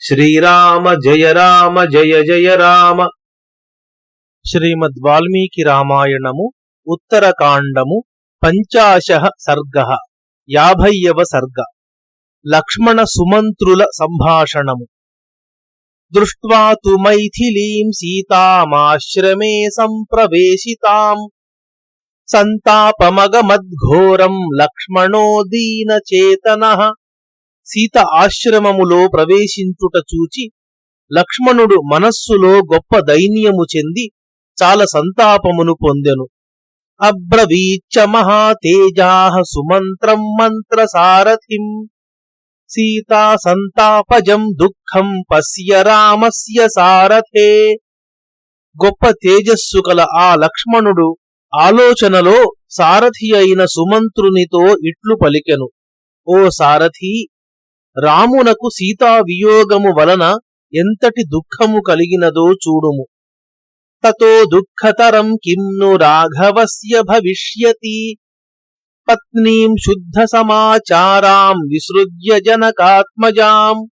శ్రీరామ జయ రామ జయ జయ రామ. శ్రీమద్ వాల్మీకి రామాయణము ఉత్తరకాండము పంచాశ సర్గ యాభైవ సర్గ. లక్ష్మణ సుమంత్రుల సంభాషణము. దృష్ట్వా తు మైథిలీం సీతామాశ్రమే సంప్రవేశితాం. సంతాపమగమద్ఘోరం లక్ష్మణో దీనచేతన సీత ఆశ్రమములో ప్రవేశించుట చూచి లక్ష్మణుడు మనస్సులో గొప్ప దైన్యము చెంది చాలా సంతాపమును పొందెను. అబ్రవీచ్చ మహాతేజా సుమంత్రం మంత్ర సారథిం. సీతా సంతాపజం దుఃఖం పశ్య రామస్య సారథే. గొప్ప తేజస్సు కల ఆ లక్ష్మణుడు ఆలోచనలో సారథి అయిన సుమంత్రునితో ఇట్లు పలికెను. ఓ సారథి రామునకు సీతా వియోగము వలన ఎంతటి దుఃఖము కలిగినదో చూడుము. తతో దుఃఖతరం కిమ్ను రాఘవస్య భవిష్యతి. పత్నీం శుద్ధ సమాచారాం విసృజ్య జనకాత్మజాం.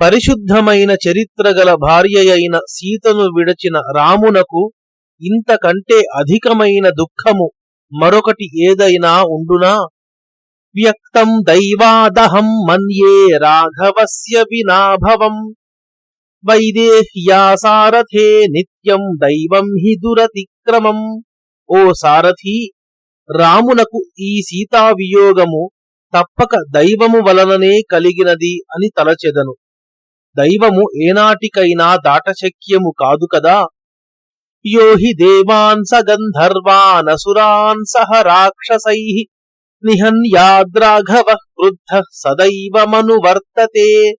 పరిశుద్ధమైన చరిత్ర గల భార్య అయిన సీతను విడచిన రామునకు ఇంతకంటే అధికమైన దుఃఖము మరొకటి ఏదైనా ఉండునా? వ్యక్తం దైవాదహం మన్యే రాఘవస్య వినాభవం. వైదేహ్యా సారథే నిత్యం దైవం హి దురతిక్రమం. ఓ సారథి రామునకు ఈ సీతా వియోగము తప్పక దైవము వలననే కలిగినది అని తలచెదను. దైవము ఏనాటికైనా దాటశక్యము కాదు కదా? యో హి దేవాన్ స గంధర్వానసురాన్ సహ రాక్షసై. నిహన్యాద్రాఘవ క్రుద్ధ సదైవమనువర్తతే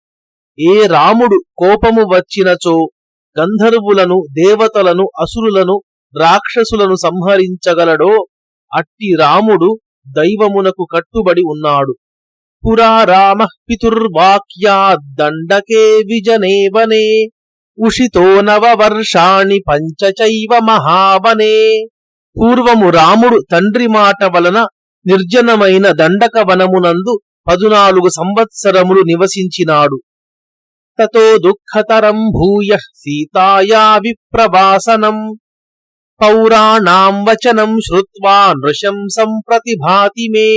ఏ రాముడు కోపము వచ్చినచో గంధర్వులను దేవతలను అసురులను రాక్షసులను సంహరించగలడో అట్టి రాముడు దైవమునకు కట్టుబడి ఉన్నాడు. పురా రామ పితుర్వాక్యాద్దండకే విజనే వనే ఉషితో నవవర్షాణి పంచచైవ మహావనే. పూర్వము రాముడు తండ్రి మాట వలన నిర్జనమైన దండక వనమునందు పదునాలుగు సంవత్సరములు నివసించినాడు. తతో దుఃఖతరం భూయ సీతాయా విప్రవాసనం. పౌరాణాం వచనం శ్రుత్వా నృశంసం ప్రతిభాతి మే.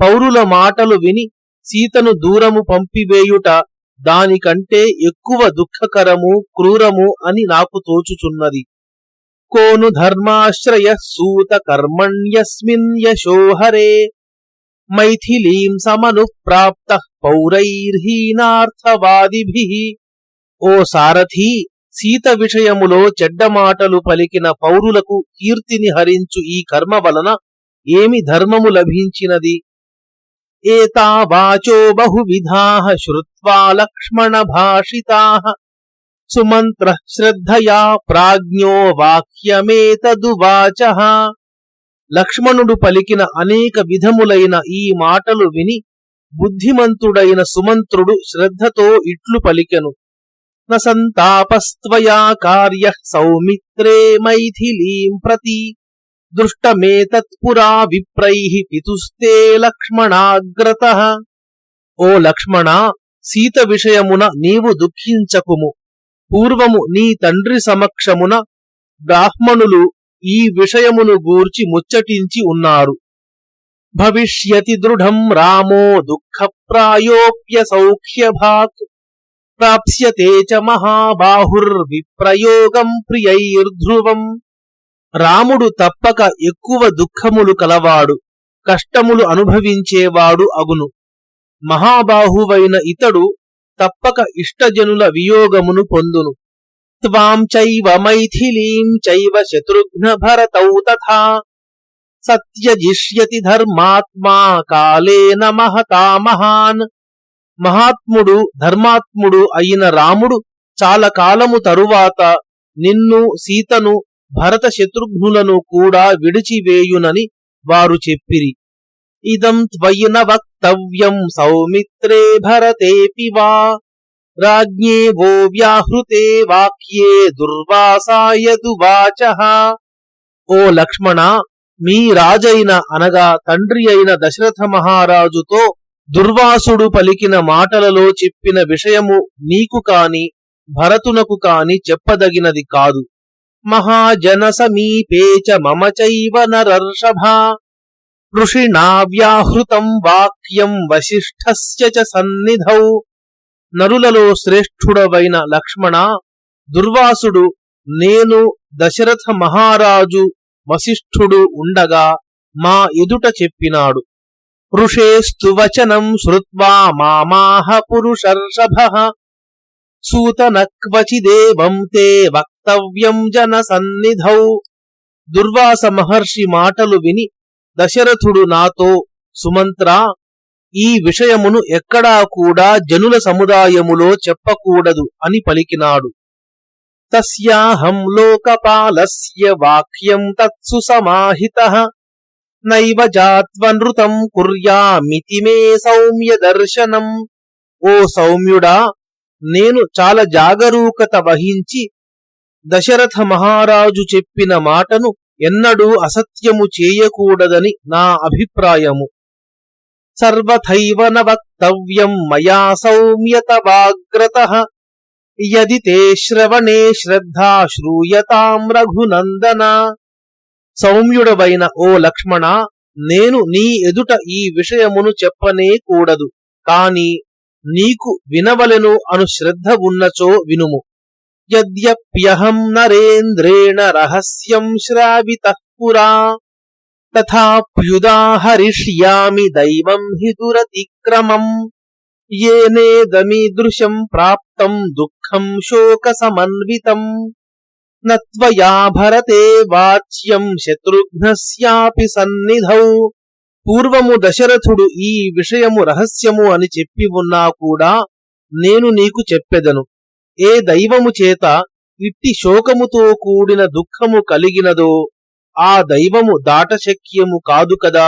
పౌరుల మాటలు విని సీతను దూరము పంపివేయుట దానికంటే ఎక్కువ దుఃఖకరము క్రూరము అని నాకు తోచుచున్నది. కోను ధర్మాశ్రయ సూత కర్మణ్యస్మిన్ యశోహరే మైథిలీం సమను ప్రాప్త పౌరైర్హీనార్థవాదిభి ఓ సారథి సీత విషయములో చెడ్డమాటలు పలికిన పౌరులకు కీర్తిని హరించు ఈ కర్మ వలన ఏమి ధర్మము లభించినది? ఏతా వాచో బహువిధా శ్రువా లక్ష్మణ భాషితా। సుమంత్ర శ్రద్ధయా ప్రాజ్ఞో వాక్యమేతదువాచ లక్ష్మణుడు పలికిన అనేక విధములైన ఈ మాటలు విని బుద్ధిమంతుడైన సుమంత్రుడు శ్రద్ధతో ఇట్లు పలికెను. న సంతాపస్త్వయా కార్య సౌమిత్రే మైథిలీం ప్రతి దృష్టమేతత్పురా విప్రై పితుస్తే లక్ష్మణాగ్రత. ఓ లక్ష్మణ సీత విషయమున నీవు దుఃఖించకుము. పూర్వము నీ తండ్రి సమక్షమున బ్రాహ్మణులు ఈ విషయమును గూర్చి ముచ్చటించి ఉన్నారు. భవిష్యతి దృఢం రామో దుఃఖప్రాయోప్య సౌఖ్యభాక్ ప్రాప్స్యతే చ మహాబాహుర్విప్రయోగం ప్రియైర్ధ్రువం. రాముడు తప్పక ఎక్కువ దుఃఖములు కలవాడు కష్టములు అనుభవించేవాడు అగును. మహాబాహువైన ఇతడు తప్పక ఇష్టజనుల వియోగమును పొందును. త్వాం చైవ మైథిలీం చైవ శత్రుఘ్న భరతౌ తథా. సత్యజిష్యతి ధర్మాత్మా కాలేన మహతా మహాన్. మహాత్ముడు ధర్మాత్ముడు అయిన రాముడు చాలా కాలము తరువాత నిన్ను సీతను భరత శత్రుఘ్నులను కూడా విడిచివేయునని వారు చెప్పిరి. ఇదం త్వయిన వక్తవ్యం సౌమిత్రే భరతేపి వా రాజ్ఞే వో వ్యాహృతే వాక్యే దుర్వాసాయదువాచ ఓ లక్ష్మణ మీ రాజైన అనగా తండ్రి అయిన దశరథ మహారాజుతో దుర్వాసుడు పలికిన మాటలలో చెప్పిన విషయము నీకు కాని భరతునకు కాని చెప్పదగినది కాదు మహాజన చ మమ చైవ నరర్షభా ఋషిణా వ్యాహృతం వాక్యం వశిష్ఠస్య చ సన్నిధౌ. నరులలో శ్రేష్ఠుడవైన లక్ష్మణ దుర్వాసుడు నేను దశరథ మహారాజు వశిష్ఠుడు ఉండగా మా ఎదుట చెప్పినాడు. ఋషేస్తు వచనం శ్రుత్వా మామాహ పురుషర్షభ. సూతన క్వచిదేవం తే వక్తవ్యం జన సన్నిధౌ. దుర్వాస మహర్షి మాటలు విని దశరథుడు నాతో సుమంత్ర ఈ విషయమును ఎక్కడా కూడా జనుల సముదాయములో చెప్పకూడదు అని పలికినాడు. తస్యాహం లోకపాలస్య వాక్యం తత్సు సమాహిత నైవ జాత్వనృతం కుర్యామితి మే సౌమ్య దర్శనం. ఓ సౌమ్యుడా నేను చాలా జాగరూకత వహించి దశరథ మహారాజు చెప్పిన మాటను ఎన్నడూ అసత్యము చేయకూడదని నా అభిప్రాయము. సర్వథైవ న వక్తవ్యం మయా సౌమ్యత వాగ్రత. యది తే శ్రవణే శ్రద్ధా శ్రూయతాం రఘునందన. సౌమ్యుడవైన ఓ లక్ష్మణ నేను నీ ఎదుట ఈ విషయమును చెప్పనే కూడదు. కాని నీకు వినవలెను అను శ్రద్ధ ఉన్నచో వినుము. యద్యప్యహం నరేంద్రేణ రహస్యం శ్రావిత పురా తథాప్యుదాహరిష్యామి దైవం హి దురతిక్రమం ఏనేదమీదృశం ప్రాప్తం దుఃఖం శోక సమన్వితం నత్వయా భరతే వాచ్యం శత్రుఘ్నస్యాపి సన్నిధౌ పూర్వము దశరథుడు ఈ విషయము రహస్యము అని చెప్పి ఉన్నా కూడా నేను నీకు చెప్పెదను। ఏ దైవము చేత ఇట్టి శోకముతో కూడిన దుఃఖము కలిగినదో ఆ దైవము దాటశక్యము కాదు కదా.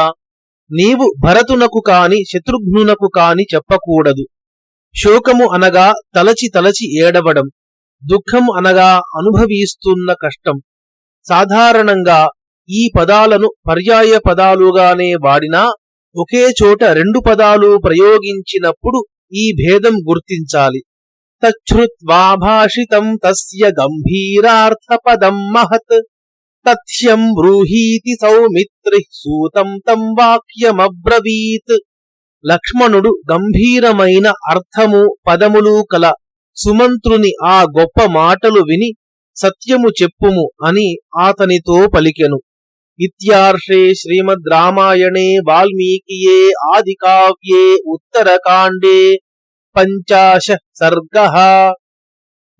నీవు భరతునకు కాని శత్రుఘ్నునకు కాని చెప్పకూడదు. శోకము అనగా తలచి తలచి ఏడవడం దుఃఖం అనగా అనుభవిస్తున్న కష్టం. సాధారణంగా ఈ పదాలను పర్యాయ పదాలుగానే వాడినా ఒకే చోట రెండు పదాలు ప్రయోగించినప్పుడు ఈ భేదం గుర్తించాలి. తచ్చుత్వాభాషితం తస్య గంభీరార్థపదం మహత్ తథ్యం బ్రూహీతి సౌమిత్రి సూతం తం వాక్యమబ్రవీత్ లక్ష్మణుడు గంభీరమైన అర్థము పదములు కల సుమంత్రుని ఆ గొప్ప మాటలు విని సత్యము చెప్పుము అని అతనితో పలికెను ఇత్యార్షే శ్రీమద్ రామాయణే వాల్మీకియే ఆది కావ్యే ఉత్తరకాండే पंचाश सर्ग।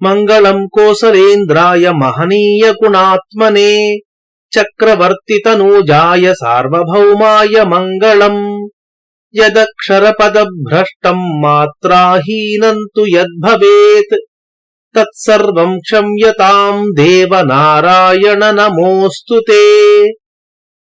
मंगल कोसलेन्द्रा महनीय गुणात्मने। चक्रवर्तितनूजाय मंगल मङ्गलम्। यदक्षरपदभ्रष्टम् मात्राहीनम् तु यद्भवेत्। तत्सर्वम् क्षम्यताम् देवनारायण नमोऽस्तु ते।